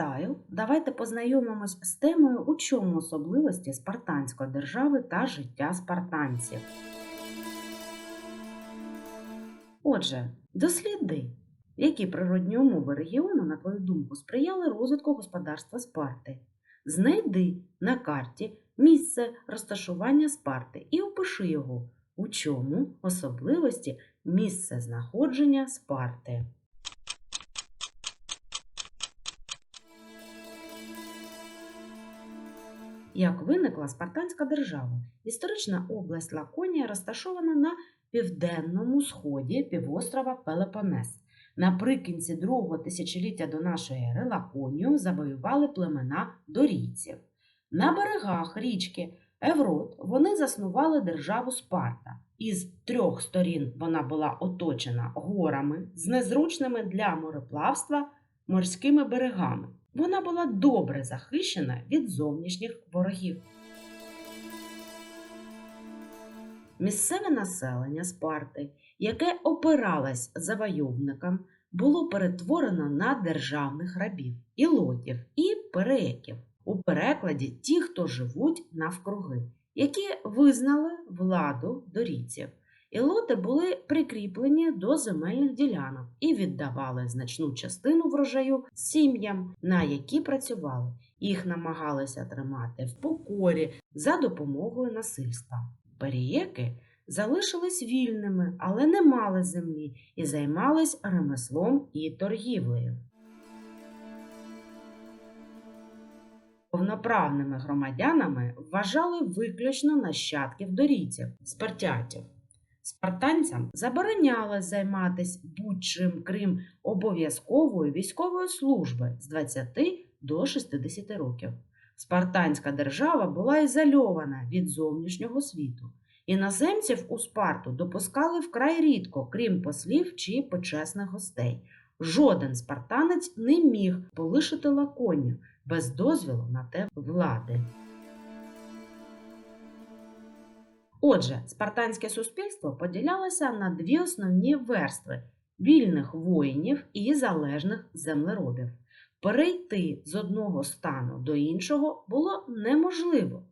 Вітаю! Давайте познайомимось з темою, у чому особливості спартанської держави та життя спартанців. Отже, досліди, які природні умови регіону, на твою думку, сприяли розвитку господарства Спарти. Знайди на карті місце розташування Спарти і опиши його, у чому особливості місце знаходження Спарти. Як виникла спартанська держава? Історична область Лаконія розташована на південному сході півострова Пелепонес. Наприкінці другого тисячоліття до нашої ери Лаконію завоювали племена дорійців. На берегах річки Еврот вони заснували державу Спарта. Із трьох сторін вона була оточена горами з незручними для мореплавства морськими берегами. Вона була добре захищена від зовнішніх ворогів. Місцеве населення Спарти, яке опиралось завойовникам, було перетворено на державних рабів, ілотів і переяків. У перекладі ті, хто живуть навкруги, які визнали владу дорійців. Ілоти були прикріплені до земельних ділянок і віддавали значну частину врожаю сім'ям, на які працювали. Їх намагалися тримати в покорі за допомогою насильства. Перієки залишились вільними, але не мали землі і займались ремеслом і торгівлею. Повноправними громадянами вважали виключно нащадків дорійців, спартятів. Спартанцям заборонялось займатися будь-чим, крім обов'язкової військової служби з 20 до 60 років. Спартанська держава була ізольована від зовнішнього світу. Іноземців у Спарту допускали вкрай рідко, крім послів чи почесних гостей. Жоден спартанець не міг полишити лаконію без дозвілу на те влади. Отже, спартанське суспільство поділялося на дві основні верстви вільних воїнів і залежних землеробів. Перейти з одного стану до іншого було неможливо.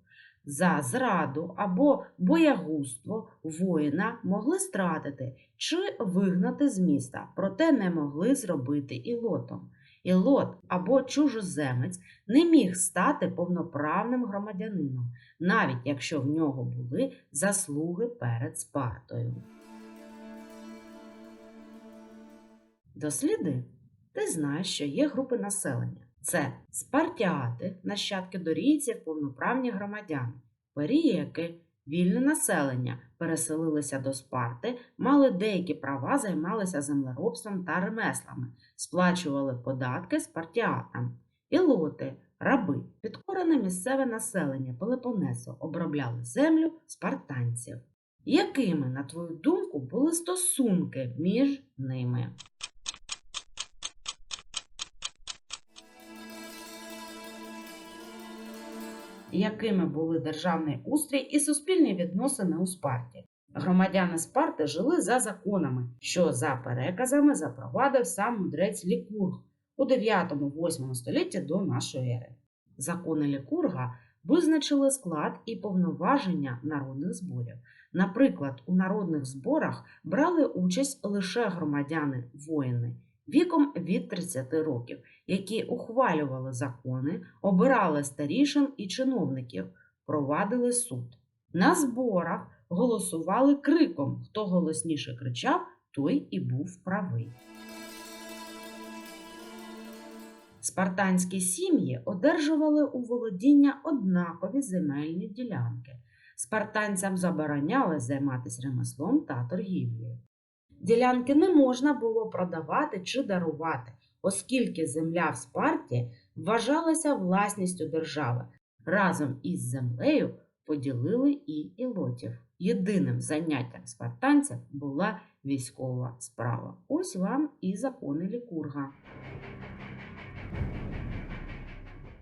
За зраду або боягузтво воїна могли стратити чи вигнати з міста, проте не могли зробити ілотом. Ілот або чужоземець не міг стати повноправним громадянином, навіть якщо в нього були заслуги перед Спартою. Досліди, ти знаєш, що є групи населення. Це спартіати, нащадки дорійців, повноправні громадяни, періяки, вільне населення, переселилися до Спарти, мали деякі права, займалися землеробством та ремеслами, сплачували податки спартіатам, ілоти, раби, підкорене місцеве населення Пелепонесу обробляли землю спартанців. Якими, на твою думку, були стосунки між ними? Якими були державний устрій і суспільні відносини у Спарті? Громадяни Спарти жили за законами, що за переказами запровадив сам мудрець Лікург у 9-8 столітті до нашої ери. Закони Лікурга визначили склад і повноваження народних зборів. Наприклад, у народних зборах брали участь лише громадяни воїни віком від 30 років, які ухвалювали закони, обирали старішин і чиновників, провадили суд. На зборах голосували криком, хто голосніше кричав, той і був правий. Спартанські сім'ї одержували у володіння однакові земельні ділянки. Спартанцям забороняли займатися ремеслом та торгівлею. Ділянки не можна було продавати чи дарувати, оскільки земля в Спарті вважалася власністю держави. Разом із землею поділили і ілотів. Єдиним заняттям спартанців була військова справа. Ось вам і закони Лікурга.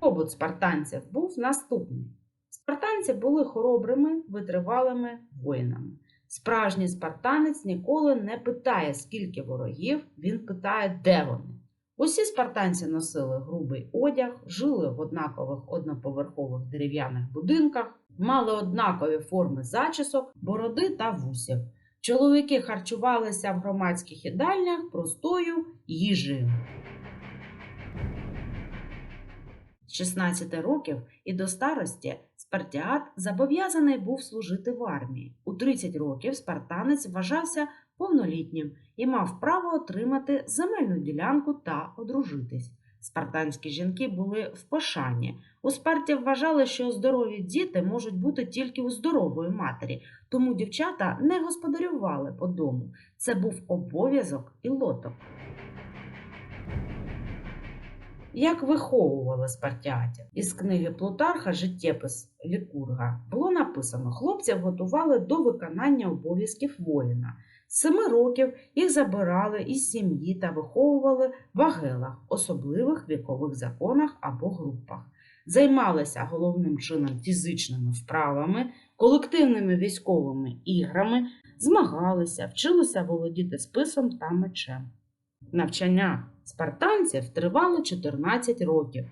Побут спартанців був наступний. Спартанці були хоробрими, витривалими воїнами. Справжній спартанець ніколи не питає, скільки ворогів, він питає, де вони. Усі спартанці носили грубий одяг, жили в однакових одноповерхових дерев'яних будинках, мали однакові форми зачісок, бороди та вусів. Чоловіки харчувалися в громадських їдальнях простою їжею. З 16 років і до старості Спартіат зобов'язаний був служити в армії. У 30 років спартанець вважався повнолітнім і мав право отримати земельну ділянку та одружитись. Спартанські жінки були в пошані. У Спарті вважали, що здорові діти можуть бути тільки у здорової матері, тому дівчата не господарювали по дому. Це був обов'язок і лоток. Як виховували спартіатів? Із книги Плутарха Життєпис Лікурга було написано: хлопців готували до виконання обов'язків воїна. З семи років їх забирали із сім'ї та виховували в агелах, особливих вікових законах або групах. Займалися головним чином фізичними вправами, колективними військовими іграми, змагалися, вчилися володіти списом та мечем. Навчання спартанців тривало 14 років.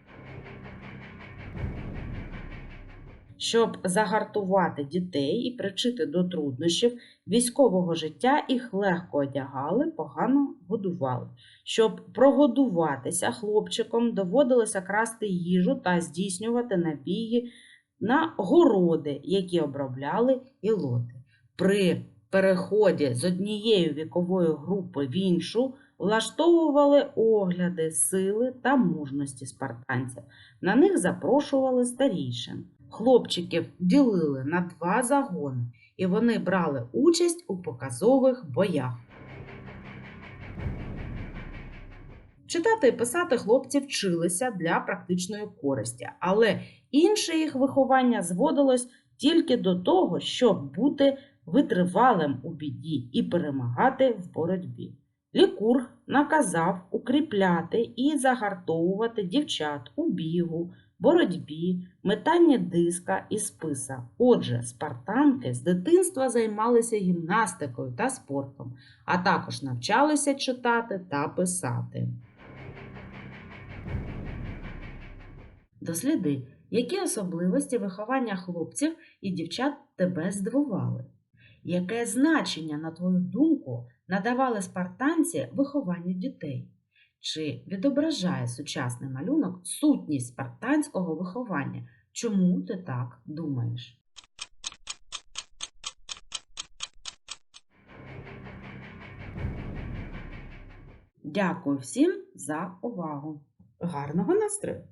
Щоб загартувати дітей і причити до труднощів військового життя, їх легко одягали, погано годували. Щоб прогодуватися хлопчиком, доводилося красти їжу та здійснювати набіги на городи, які обробляли ілоти. При переході з однієї вікової групи в іншу влаштовували огляди сили та мужності спартанців. На них запрошували старійшин. Хлопчиків ділили на два загони, і вони брали участь у показових боях. Читати і писати хлопці вчилися для практичної користі, але інше їх виховання зводилось тільки до того, щоб бути витривалим у біді і перемагати в боротьбі. Лікург наказав укріпляти і загартовувати дівчат у бігу, боротьбі, метанні диска і списа. Отже, спартанки з дитинства займалися гімнастикою та спортом, а також навчалися читати та писати. Досліди, які особливості виховання хлопців і дівчат тебе здивували? Яке значення, на твою думку, надавали спартанці вихованню дітей? Чи відображає сучасний малюнок сутність спартанського виховання? Чому ти так думаєш? Дякую всім за увагу. Гарного настрою!